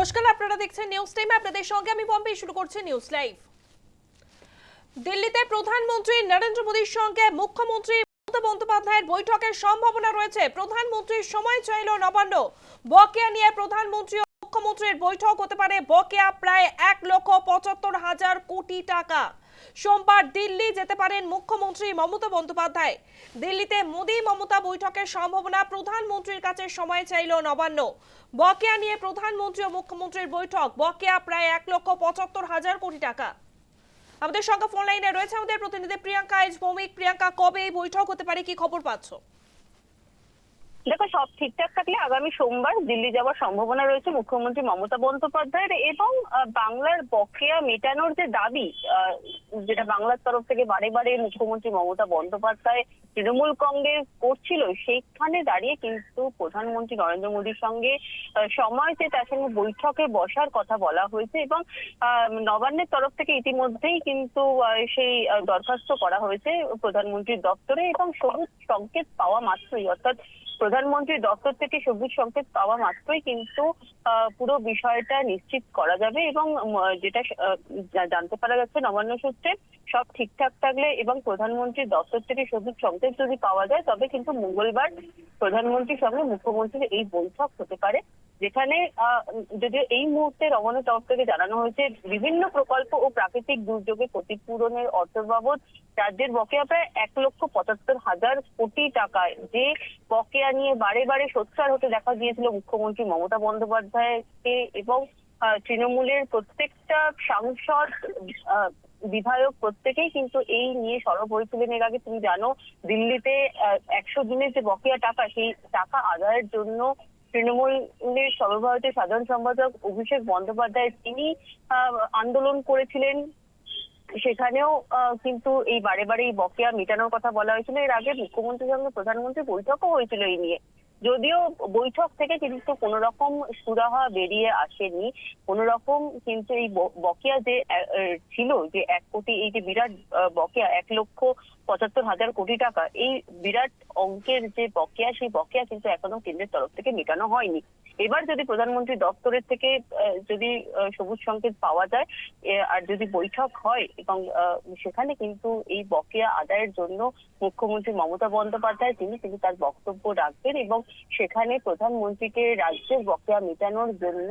নমস্কার, আপনারা দেখছেন নিউজ টাইম আপনাদের সঙ্গে আমি বম্বে শুরু করছি নিউজ লাইভ দিল্লিতে প্রধানমন্ত্রী নরেন্দ্র মোদীর সঙ্গে মুখ্যমন্ত্রী মমতা বন্দ্যোপাধ্যায়ের বৈঠকের সম্ভাবনা রয়েছে। প্রধানমন্ত্রীর সময় চাইল নবান্ন। বকেয়া নিয়ে প্রধানমন্ত্রী মুখ্যমন্ত্রীর বৈঠক হতে পারে বকেয়া প্রায় এক লক্ষ পঁচাত্তর হাজার কোটি টাকা। সোমবার দিল্লি যেতে পারেন মুখ্যমন্ত্রী মমতা বন্দ্যোপাধ্যায়। দিল্লিতে মোদী মমতা বৈঠকের সম্ভাবনা প্রধানমন্ত্রীর কাছে সময় চাইল নবান্ন। বকেয়া নিয়ে প্রধানমন্ত্রী ও মুখ্যমন্ত্রীর বৈঠক, বকেয়া প্রায় এক লক্ষ পঁচাত্তর হাজার কোটি টাকা। আমাদের সঙ্গে ফোন লাইনে রয়েছে আমাদের প্রতিনিধি প্রিয়াঙ্কা এজ ভৌমিক। প্রিয়াঙ্কা, কবে এই বৈঠক হতে পারে, কি খবর পাচ্ছো? দেখো সব ঠিকঠাক থাকলে আগামী সোমবার দিল্লি যাওয়ার সম্ভাবনা রয়েছে মুখ্যমন্ত্রী মমতা বন্দ্যোপাধ্যায়ের এবং বাংলার বকেয়া মেটানোর যে দাবি যেটা বাংলার তরফ থেকে বারে বারে মুখ্যমন্ত্রী মমতা বন্দ্যোপাধ্যায় তৃণমূল কংগ্রেস করছিল সেইখানে দাঁড়িয়ে কিন্তু প্রধানমন্ত্রী নরেন্দ্র মোদীর সঙ্গে আহ, সময়তে তার সঙ্গে বৈঠকে বসার কথা বলা হয়েছে এবং নবান্নের তরফ থেকে ইতিমধ্যেই কিন্তু সেই দরখাস্ত করা হয়েছে প্রধানমন্ত্রীর দপ্তরে এবং সবুজ সংকেত পাওয়া মাত্রই অর্থাৎ প্রধানমন্ত্রীর দপ্তর থেকে সবুজ সংকেত পাওয়া মাত্রই কিন্তু পুরো বিষয়টা নিশ্চিত করা যাবে এবং যেটা জানতে পারা যাচ্ছে নবান্ন সূত্রে, সব ঠিকঠাক থাকলে এবং প্রধানমন্ত্রীর দপ্তর থেকে সবুজ সংকেত যদি পাওয়া যায়, তবে কিন্তু মঙ্গলবার প্রধানমন্ত্রীর সঙ্গে মুখ্যমন্ত্রীর এই বৈঠক হতে পারে। যেখানে যদিও এই মুহূর্তে রমনের তরফ থেকে জানানো হয়েছে, বিভিন্ন প্রকল্প ও প্রাকৃতিক দুর্যোগে ক্ষতিপূরণের অর্থ বাবদ রাজ্যের বকেয়া প্রায় এক লক্ষ পঁচাত্তর হাজার কোটি টাকায়। যে বকেয়া নিয়ে বারে বারে সোচ্চার হতে দেখা গিয়েছিল মুখ্যমন্ত্রী মমতা বন্দ্যোপাধ্যায়কে এবং তৃণমূলের প্রত্যেকটা সাংসদ বিধায়ক প্রত্যেকেই কিন্তু এই নিয়ে সরব হয়েছিলেন। এর আগে তুমি জানো, দিল্লিতে একশো দিনের যে বকেয়া টাকা, সেই টাকা আদায়ের জন্য তৃণমূলের সর্বভারতীয় সাধারণ সম্পাদক অভিষেক বন্দ্যোপাধ্যায় তিনি আন্দোলন করেছিলেন। সেখানেও কিন্তু এই বারে বারে এই বকেয়া মেটানোর কথা বলা হয়েছিল। এর আগে মুখ্যমন্ত্রীর সঙ্গে প্রধানমন্ত্রী বৈঠকও হয়েছিল এই নিয়ে। যদিও বৈঠক থেকে কিন্তু কোন রকম সুরাহা বেরিয়ে আসেনি। কোন রকম কিন্তু এই বকেয়া যে ছিল যে এক কোটি, এই যে বিরাট বকেয়া, এক লক্ষ পঁচাত্তর হাজার কোটি টাকা, এই বিরাট অঙ্কের যে বকেয়া, সেই বকেয়া কিন্তু এখনও কেন্দ্রের তরফ থেকে মেটানো হয়নি। এবার যদি প্রধানমন্ত্রী দপ্তরের থেকে যদি সবুজ সংকেত পাওয়া যায় আর যদি বৈঠক হয় এবং সেখানে কিন্তু এই বকেয়া আদায়ের জন্য মুখ্যমন্ত্রী মমতা বন্দ্যোপাধ্যায়, তিনি কিন্তু তার বক্তব্য রাখবেন এবং সেখানে প্রধানমন্ত্রীকে রাজ্যের বকেয়া মেটানোর জন্য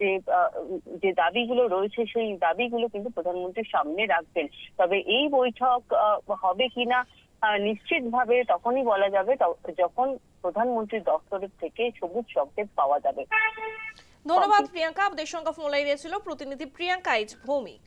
যে যে দাবিগুলো রয়েছে, সেই দাবিগুলো কিন্তু প্রধানমন্ত্রীর সামনে রাখবেন। তবে এই বৈঠক হবে কিনা নিশ্চিতভাবে তখনই বলা যাবে যখন প্রধানমন্ত্রীর দপ্তরের থেকে সবুজ সংকেত পাওয়া যাবে। ধন্যবাদ, প্রিয়াঙ্কা। আমাদের সঙ্গে ফোন লাইনে ছিল প্রতিনিধি প্রিয়াঙ্কা ভৌমিক।